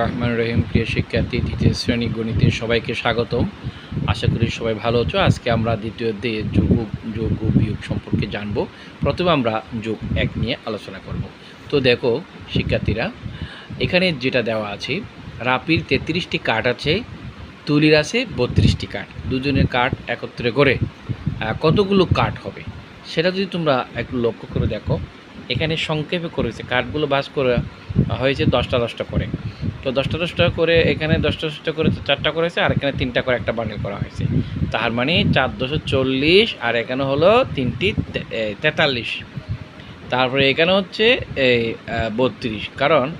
রহমান রহিম, প্রিয় শিক্ষার্থী, দ্বিতীয় শ্রেণি গণিতে সবাইকে স্বাগতম। আশা করি সবাই ভালো আছো। আজকে আমরা দ্বিতীয় অধ্যায়ে যোগ যোগ বিয়োগ সম্পর্কে জানব। প্রথমে আমরা যোগ এক নিয়ে আলোচনা করব। তো দেখো, শিক্ষার্থীরা, এখানে যেটা দেওয়া আছে, রাপির তেত্রিশটি কাঠ আছে, তুলির আছে বত্রিশটি কাঠ। দুজনের কাঠ একত্রে করে কতগুলো কাঠ হবে? সেটা যদি তোমরা একটু লক্ষ্য করে দেখো, এখানে সংক্ষেপে করেছে। কাঠগুলো বাস করে হয়েছে দশটা দশটা করে। তো দশটা দশটা করে এখানে দশটা দশটা করে চারটা করেছে, আর এখানে তিনটা করে একটা বান্ডেল করা হয়েছে। তার মানে চার দশো চল্লিশ, আর এখানে হলো তিনটি তেতাল্লিশ। তারপরে এখানে হচ্ছে এই বত্রিশ। কারণ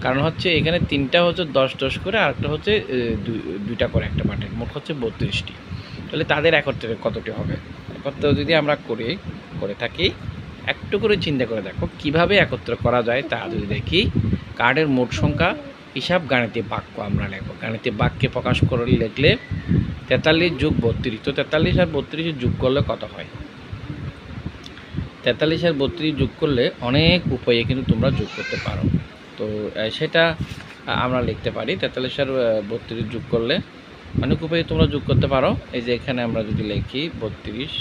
কারণ হচ্ছে এখানে তিনটা হচ্ছে দশ দশ করে, আর একটা হচ্ছে দুই- দুইটা করে একটা বান্ডেল মোট হচ্ছে বত্রিশটি। তাহলে তাদের একত্রে কতটি হবে? একত্র যদি আমরা করি, করে থাকি, একটু করে চিন্তা করে দেখো, কীভাবে একত্র করা যায় তা যদি দেখি, কার্ডের মোট সংখ্যা হিসাব গাণিতিক বাক্য আমরা লিখব। গাণিতিক বাক্যে প্রকাশ করে লিখলে তেতাল্লিশ যোগ বত্রিশ, তো তেতাল্লিশ আর বত্রিশ যোগ করলে কত হয়? তেতাল্লিশ আর বত্রিশ যোগ করলে অনেক উপায়ে কিন্তু তোমরা যোগ করতে পারো। তো সেটা আমরা লিখতে পারি। তেতাল্লিশ আর বত্রিশ যোগ করলে অনেক উপায়ে তোমরা যোগ করতে পারো। এই যে এখানে আমরা যদি লিখি বত্রিশ,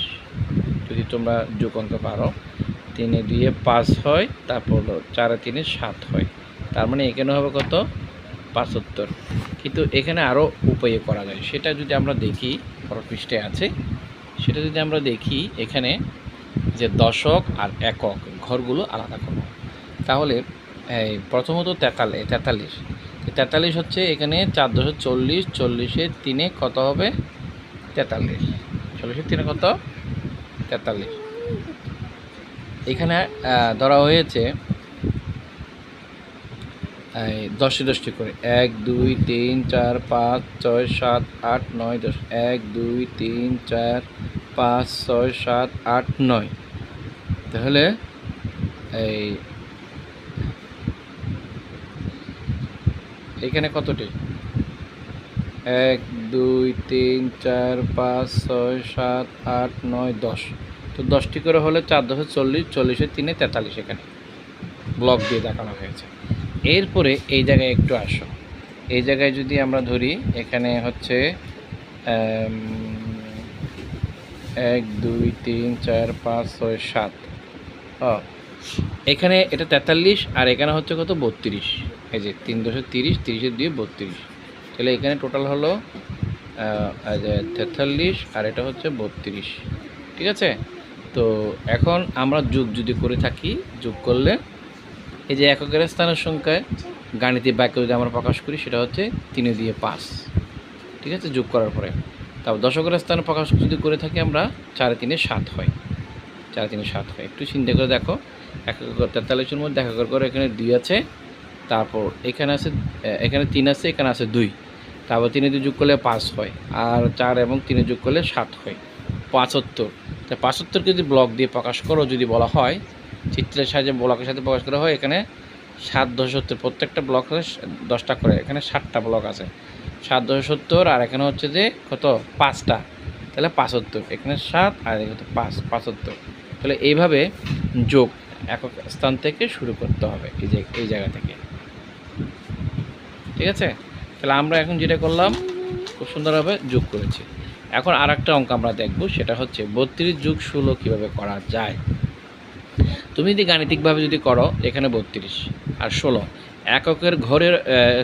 যদি তোমরা যোগ অঙ্ক পারো, তিনে দুইয়ে পাঁচ হয়, তারপর চারে তিনে সাত হয়। তার মানে এখানে হবে কত? পাঁচাত্তর কিন্তু এখানে আরও উপায়ে করা যায়। সেটা যদি আমরা দেখি পর পৃষ্ঠে আছে, সেটা যদি আমরা দেখি এখানে যে দশক আর একক ঘরগুলো আলাদা করব। তাহলে প্রথমত তেতাল্লিশ। তেতাল্লিশ তেতাল্লিশ হচ্ছে এখানে চার দশক চল্লিশ, চল্লিশে তিনে কত হবে? তেতাল্লিশ। চল্লিশের তিনে কত? তেতাল্লিশ। এখানে ধরা হয়েছে দশটি দশটি করে। এক, দুই, তিন, চার, পাঁচ, ছয়, সাত, আট, নয়, দশ। এক, দুই, তিন, চার, পাঁচ, ছয়, সাত, আট, নয়। তাহলে এই, এখানে কতটি? এক, দুই, তিন, চার, পাঁচ, ছয়, সাত, আট, নয়, দশ। তো দশটি করে হলে চার দশে চল্লিশ, চল্লিশে তিনে তেতাল্লিশ এখানে। ব্লক দিয়ে দেখানো হয়েছে। এরপরে এই জায়গায় একটু আসো। এই জায়গায় যদি আমরা ধরি, এখানে হচ্ছে এক, দুই, তিন, চার, পাঁচ, ছয়, সাত। এখানে এটা তেতাল্লিশ, আর এখানে হচ্ছে কত? বত্রিশ। এই যে তিন দশে তিরিশ তিরিশের দিয়ে বত্রিশ। তাহলে এখানে টোটাল হলো তেতাল্লিশ, আর এটা হচ্ছে বত্রিশ। ঠিক আছে? তো এখন আমরা যোগ যদি করে থাকি, যোগ করলে এই যে এককের স্থানের সংখ্যায় গাণিতিক বাক্য যদি আমরা প্রকাশ করি, সেটা হচ্ছে তিনে দিয়ে পাঁচ। ঠিক আছে? যোগ করার পরে। তারপর দশকের স্থানে প্রকাশ যদি করে থাকি আমরা, চারে তিনে সাত হয়। চারে তিনে সাত হয়। একটু চিন্তা করে দেখো। এক একক তেতাল্লিশের মধ্যে এক একর করে এখানে দুই আছে। তারপর এখানে আছে এখানে তিন আছে, এখানে আছে দুই। তারপর তিনে দুই যোগ করলে পাঁচ হয়। আর চার এবং তিনে যোগ করলে সাত হয়। পাঁচাত্তর। তা পাঁচাত্তরকে যদি ব্লক দিয়ে প্রকাশ করো, যদি বলা হয় চিত্রের সাহায্যে ব্লকের সাথে প্রকাশ করা হয়। এখানে সাত দশ সত্তর, প্রত্যেকটা ব্লক দশটা করে, এখানে ষাটটা ব্লক আছে। সাত দশ সত্তর, আর এখানে হচ্ছে যে কত? পাঁচটা। তাহলে পাঁচাত্তর এখানে সাত আর এখানে পাঁচ পাঁচাত্তর তাহলে এইভাবে যোগ একক স্থান থেকে শুরু করতে হবে এই যে, এই জায়গা থেকে। ঠিক আছে? তাহলে আমরা এখন যেটা করলাম, খুব সুন্দরভাবে যোগ করেছি। এখন আর একটা অঙ্ক আমরা দেখব, সেটা হচ্ছে বত্রিশ যুগ ষোলো কীভাবে করা যায়? তুমি যদি গাণিতিকভাবে যদি করো, এখানে বত্রিশ। আর ষোলো, এককের ঘরের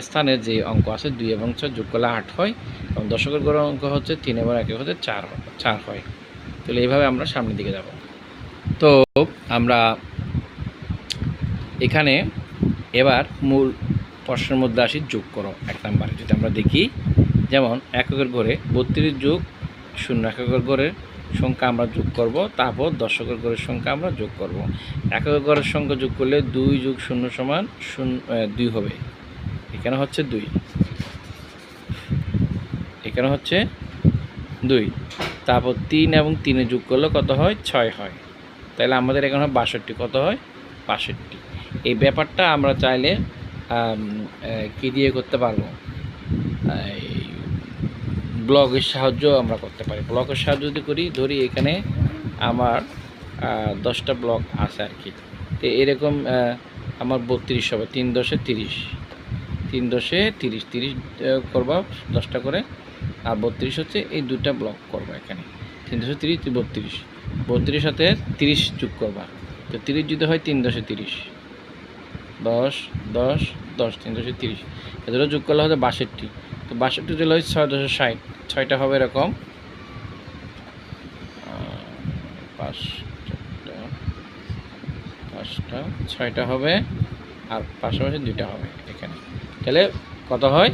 স্থানে যে অঙ্ক আছে, দুই এবং ছয় যোগ করলে আট হয়, এবং দশকের ঘরের অঙ্ক হচ্ছে তিন এবং একক হচ্ছে চার চার হয়। তাহলে এইভাবে আমরা সামনের দিকে যাব। তো আমরা এখানে এবার মূল প্রশ্নের মধ্যে আসি যোগ করো এক নম্বরে। যদি আমরা দেখি, যেমন এককের ঘরে বত্রিশ যোগ শূন্য, এককের ঘরের সংখ্যা আমরা যোগ করব, তারপর দশকের ঘরের সংখ্যা আমরা যোগ করব। এককের ঘরের সংখ্যা যোগ করলে দুই যোগ শূন্য সমান শূন্য দুই হবে। এখানে হচ্ছে দুই। এখানে হচ্ছে দুই। তারপর তিন এবং তিনে যোগ করলে কত হয়? ছয় হয়। তাহলে আমাদের এখানে হয় বাষট্টি। কত হয়? বাষট্টি। এই ব্যাপারটা আমরা চাইলে কি দিয়ে করতে পারব? ব্লগের সাহায্য আমরা করতে পারি। ব্লগের সাহায্য যদি করি, ধরি এখানে আমার দশটা ব্লক আছে আর কি। তো এরকম আমার বত্রিশ হবে, তিন দশে তিরিশ। তিন দশে তিরিশ তিরিশ করবা দশটা করে। আর বত্রিশ হচ্ছে এই দুটা ব্লক করবা এখানে। তিন দশে তিরিশ বত্রিশ। বত্রিশ সাথে তিরিশ যোগ করবা। তো তিরিশ যদি হয়, তিন দশে তিরিশ। দশ দশ দশ, তিন দশে তিরিশ। এগুলো যোগ করলে হবে বাষট্টি। তো বাষট্টি দিলে হয় ছয় দশে ষাট। ছয়টা হবে এরকম। আহ, পাঁচটা ছয়টা হবে আর পাশাপাশি দুইটা হবে এখানে। তাহলে কত হয়?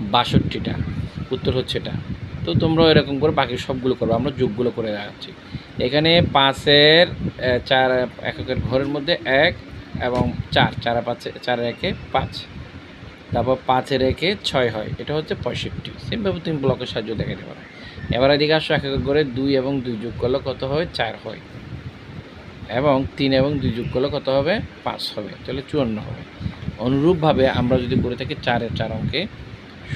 বাষট্টিটা। উত্তর হচ্ছে এটা। তো তোমরাও এরকম করে বাকি সবগুলো করবে। আমরা যোগগুলো করে দেখাচ্ছি। এখানে পাঁচের চার এককের ঘরের মধ্যে এক এবং চার। চার পাঁচে চার একে পাঁচ। তারপর পাঁচের একে ছয় হয়। এটা হচ্ছে পঁয়ষট্টি। সেমভাবে তুমি ব্লকের সাহায্য দেখাতে পারো এবার এদিকে আসো এক এক করে দুই এবং দুই যোগ করলে কত হয়? চার হয়। এবং তিন এবং দুই যোগ করলে কত হবে? পাঁচ হবে। তাহলে চুয়ান্ন হবে। অনুরূপভাবে আমরা যদি করে থাকি চারের চার অঙ্কে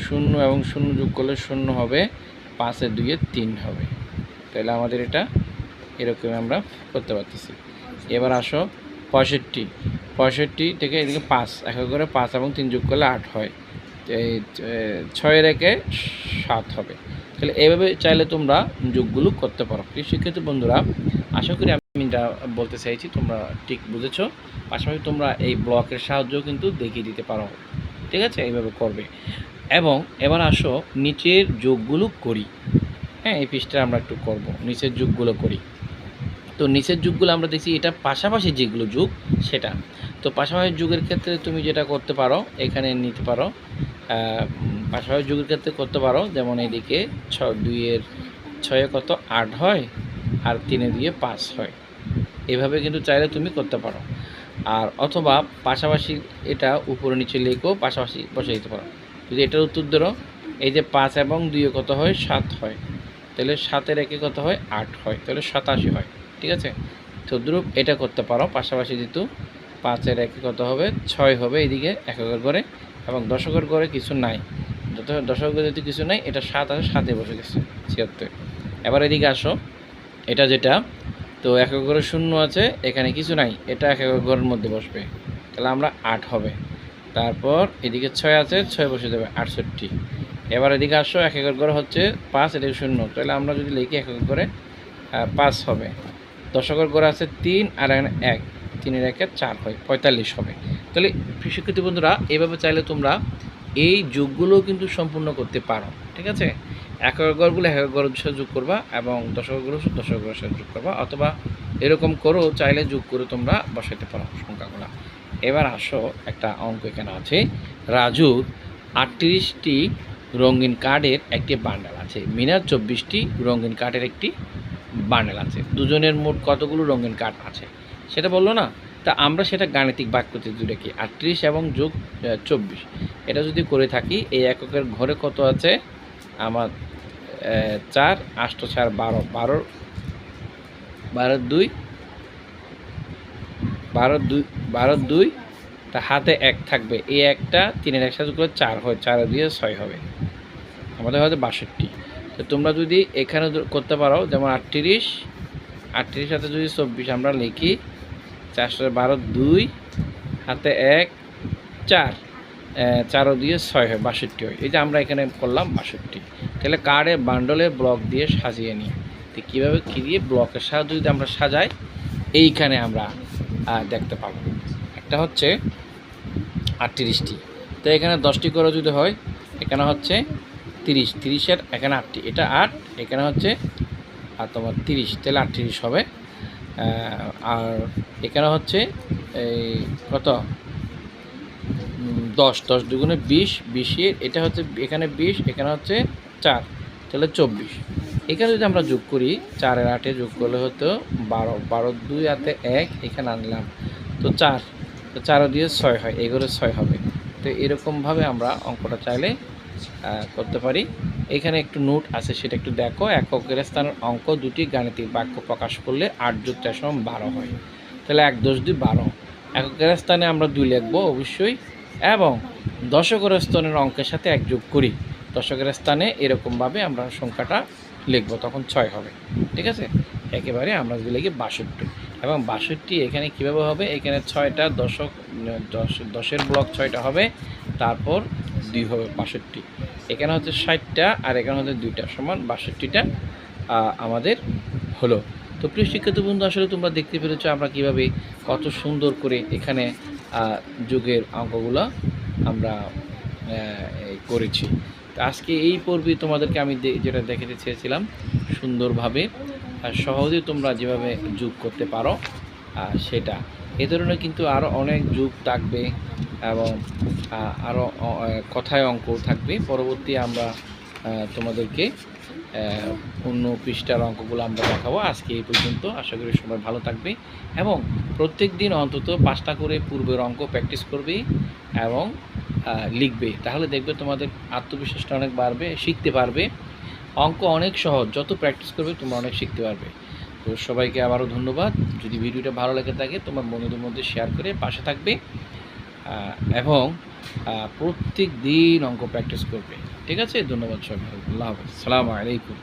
শূন্য এবং শূন্য যোগ করলে শূন্য হবে পাঁচের দুইয়ে তিন হবে। তাহলে আমাদের এটা এরকম আমরা করতে পারতেছি। এবার আসো পঁয়ষট্টি। পঁয়ষট্টি থেকে এদিকে পাঁচ, এক করে পাঁচ এবং তিন যোগ করলে আট হয়। এই ছয়ের একে সাত হবে। তাহলে এইভাবে চাইলে তোমরা যোগগুলো করতে পারো। শিক্ষার্থী বন্ধুরা, আশা করি আমি যা বলতে চাইছি, তোমরা ঠিক বুঝেছ। পাশাপাশি তোমরা এই ব্লকের সাহায্য কিন্তু দেখিয়ে দিতে পারো। ঠিক আছে? এইভাবে করবে। এবং এবার আসো নিচের যোগগুলো করি। হ্যাঁ এই পৃষ্ঠা আমরা একটু করব। নিচের যোগগুলো করি। তো নিচের যুগগুলো আমরা দেখছি, এটা পাশাপাশি যেগুলো যুগ, সেটা। তো পাশাপাশি যুগের ক্ষেত্রে তুমি যেটা করতে পারো, এখানে নিতে পারো পাশাপাশি যুগের ক্ষেত্রে করতে পারো, যেমন এদিকে ছ, দুইয়ের ছয়ে কত? আট হয় আর তিনে দিয়ে পাঁচ হয়। এভাবে কিন্তু চাইলে তুমি করতে পারো। আর অথবা পাশাপাশি এটা উপরে নিচে লেখেও পাশাপাশি বসে দিতে পারো। যদি এটার উত্তর ধরো, এই যে পাঁচ এবং দুইয়ে কত হয়? সাত হয়। তাহলে সাতের একে কত হয়? আট হয়। তাহলে সাতাশি হয়। ঠিক আছে? তো দ্রুপ এটা করতে পারো, পাশাপাশি যেহেতু পাঁচের একে কত হবে? ছয় হবে এদিকে এককের করে এবং দশকের করে কিছু নাই। যত দশকের যদি কিছু নাই এটা সাত আছে সাতে বসে গেছে ছিয়াত্তর। এবার এদিকে আসো। এটা যেটা তো এক ঘরে শূন্য আছে এখানে কিছু নাই এটা একক ঘরের মধ্যে বসবে। তাহলে আমরা আট হবে। তারপর এদিকে ছয় আছে ছয় বসে যাবে আটষট্টি। এবার এদিকে আসো এক একর ঘরে হচ্ছে পাঁচ এদিকে শূন্য। তাহলে আমরা যদি লিখি এক একর আহ, পাঁচ হবে। দশকের ঘরে আছে তিন আর এখানে এক। তিনের একে চার হয়, পঁয়তাল্লিশ হবে। তাহলে শিক্ষার্থী বন্ধুরা, এভাবে চাইলে তোমরা এই যুগগুলো কিন্তু সম্পূর্ণ করতে পারো, ঠিক আছে? একক ঘরগুলো একক ঘরের সাথে যোগ করবা এবং দশক ঘর দশক ঘরের সাথে যোগ করবা, অথবা এরকম করো, চাইলে যোগ করে তোমরা বসাইতে পারো সংখ্যাগুলো। এবার আসো, একটা অঙ্ক এখানে আছে। রাজুর আটত্রিশটি রঙিন কার্ডের একটি বান্ডেল আছে। মিনার চব্বিশটি রঙিন কার্ডের একটি বান্ডেল আছে। দুজনের মোট কতগুলো রঙিন কার্ড আছে? সেটা বলল না? তা আমরা সেটা গাণিতিক বাক্যতে জুড়ে কি? আটত্রিশ এবং যোগ চব্বিশ। এটা যদি করে থাকি, এই এককের ঘরে কত আছে? আমার চার, আষ্ট, চার, বারো। বারো বারো, দুই। বারো দুই বারো, দুই। তা হাতে এক থাকবে। এই একটা তিনের একসাথে করে চার হয়। চার দিয়ে ছয় হবে। আমাদের হয়তো বাষট্টি। তো তোমরা যদি এখানে করতে পারো, যেমন আটত্রিশ। আটত্রিশ সাথে যদি চব্বিশ আমরা লিখি চারশো বারো দুই, হাতে এক, চার। চারো দিয়ে ছয় হয়, বাষট্টি হয়। এই যে আমরা এখানে করলাম বাষট্টি। তাহলে কার্ডে বান্ডলে ব্লক দিয়ে সাজিয়ে নিই। তো কীভাবে কী দিয়ে? ব্লকের সাহায্যে যদি আমরা সাজাই, এইখানে আমরা দেখতে পাবো। একটা হচ্ছে আটত্রিশটি। তো এখানে দশটি করে যদি হয়, এখানে হচ্ছে তিরিশ। তিরিশের এখানে আটটি। এটা আট, এখানে হচ্ছে, আর তোমার তিরিশ। তাহলে আটত্রিশ হবে। আর এখানে হচ্ছে এই কত? দশ দশ দুগুণে বিশ, বিশে, এটা হচ্ছে এখানে বিশ, এখানে হচ্ছে চার, তাহলে চব্বিশ। এখানে যদি আমরা যোগ করি, চারের আটে যোগ করলে হতো বারো বারো দুই হাতে এক, এখানে আনলাম। তো চার, তো চারও দিয়ে ছয় হয় এগুলো ছয় হবে। তো এরকমভাবে আমরা অঙ্কটা চাইলে করতে পারি। এখানে একটু নোট আছে, সেটা একটু দেখো। এককের স্থানের অঙ্ক দুটি গাণিতিক বাক্য প্রকাশ করলে আট যোগ চার সমান বারো হয়। তাহলে এক দশ দুই বারো। এককের স্থানে আমরা দুই লিখব, অবশ্যই। এবং দশকের স্থানের অঙ্কের সাথে এক যোগ করি। দশকের স্থানে এরকমভাবে আমরা সংখ্যাটা লিখব, তখন ছয় হবে। ঠিক আছে? একেবারে আমরা যদি লিখি বাষট্টি। এবং বাষট্টি এখানে কীভাবে হবে? এখানে ছয়টা দশক, দশ, দশের ব্লক ছয়টা হবে, তারপর দুই হবে বাষট্টি। এখানে হচ্ছে ষাটটা আর এখানে হচ্ছে দুইটা সমান বাষট্টিটা আমাদের হলো। তো প্রিয় শিক্ষার্থী বন্ধু, আসলে তোমরা দেখতে পেরেছ আমরা কীভাবে কত সুন্দর করে এখানে যুগের অঙ্কগুলো আমরা করেছি। তো আজকে এই পর্বে তোমাদেরকে আমি যেটা দেখাতে চেয়েছিলাম, সুন্দরভাবে আর সহজে তোমরা যেভাবে যোগ করতে পারো সেটা। এ ধরনের কিন্তু আরও অনেক যুগ থাকবে এবং আরও কথায় অঙ্ক থাকবে। পরবর্তী আমরা তোমাদেরকে অন্য পৃষ্ঠার অঙ্কগুলো আমরা দেখাবো। আজকে এই পর্যন্ত। আশা করি সবাই ভালো থাকবে এবং প্রত্যেক দিন অন্তত পাঁচটা করে পূর্বের অঙ্ক প্র্যাকটিস করবে এবং লিখবে। তাহলে দেখবে তোমাদের আত্মবিশ্বাসটা অনেক বাড়বে, শিখতে পারবে। অঙ্ক অনেক সহজ। যত প্র্যাকটিস করবে, তোমরা অনেক শিখতে পারবে। তো সবাইকে আবারও ধন্যবাদ। যদি ভিডিওটা ভালো লেগে থাকে, তোমার বন্ধুদের মধ্যে শেয়ার করে পাশে থাকবে। এবং প্রত্যেক দিন অঙ্ক প্র্যাকটিস করবে। ঠিক আছে? ধন্যবাদ সবাই আল্লাহ হাফেজ। সালামু আলাইকুম।